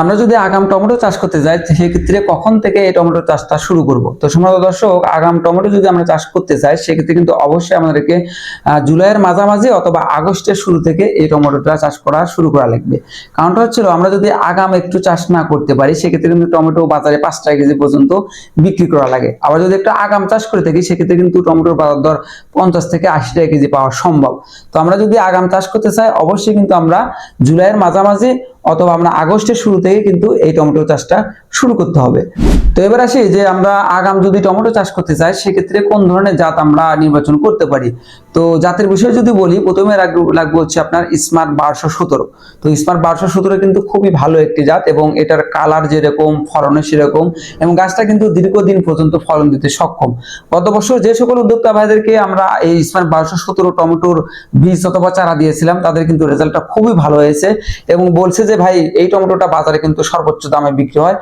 আমরা যদি আগাম টমেটো চাষ করতে যাই, সেক্ষেত্রে কখন থেকে এই টমেটো চাষটা শুরু করব? তো সম্মানিত দর্শক, আগাম টমেটো যদি আমরা চাষ করতে চাই সেক্ষেত্রে কিন্তু অবশ্যই আমাদেরকে জুলাইয়ের মাঝামাঝি অথবা আগস্টের শুরু থেকে এই টমেটোটা চাষ করা শুরু করা লাগবে। কারণটা হচ্ছিল, আমরা যদি আগাম একটু চাষ না করতে পারি, সেক্ষেত্রে কিন্তু টমেটো বাজারে পাঁচ টাকা কেজি পর্যন্ত বিক্রি করা লাগে। আবার যদি একটু আগাম চাষ করে থাকি, সেক্ষেত্রে কিন্তু টমেটোর বাজার দর পঞ্চাশ থেকে আশি টাকা কেজি পাওয়া সম্ভব। তো আমরা যদি আগাম চাষ করতে চাই, অবশ্যই কিন্তু আমরা জুলাইয়ের মাঝামাঝি অথবা আমরা আগস্টের শুরু থেকে কিন্তু এই টমেটো চাষটা শুরু করতে হবে। তো এবার আসি যে আমরা আগাম যদি টমেটো চাষ করতে চাই, সেক্ষেত্রে কোন ধরনের জাত আমরা নির্বাচন করতে পারি? তো জাতের বিষয়ে যদি বলি, প্রথমে লাগবে হচ্ছে আপনার স্মার্ট বারোশো সতেরো। তো স্মার্ট বারোশো সতেরো কিন্তু খুবই ভালো একটি জাত এবং এটার কালার যেরকম ফলনে সেরকম এবং গাছটা কিন্তু দীর্ঘদিন পর্যন্ত ফলন দিতে সক্ষম। গত বছর যে সকল উদ্যোক্তা ভাইদেরকে আমরা এই স্মার্ট বারোশো সতেরো টমেটোর বীজ অথবা চারা দিয়েছিলাম, তাদের কিন্তু রেজাল্টটা খুবই ভালো হয়েছে এবং বলছে যে ভাই এই টমেটোটা বাজারে কিন্তু সর্বোচ্চ দামে বিক্রি হয়।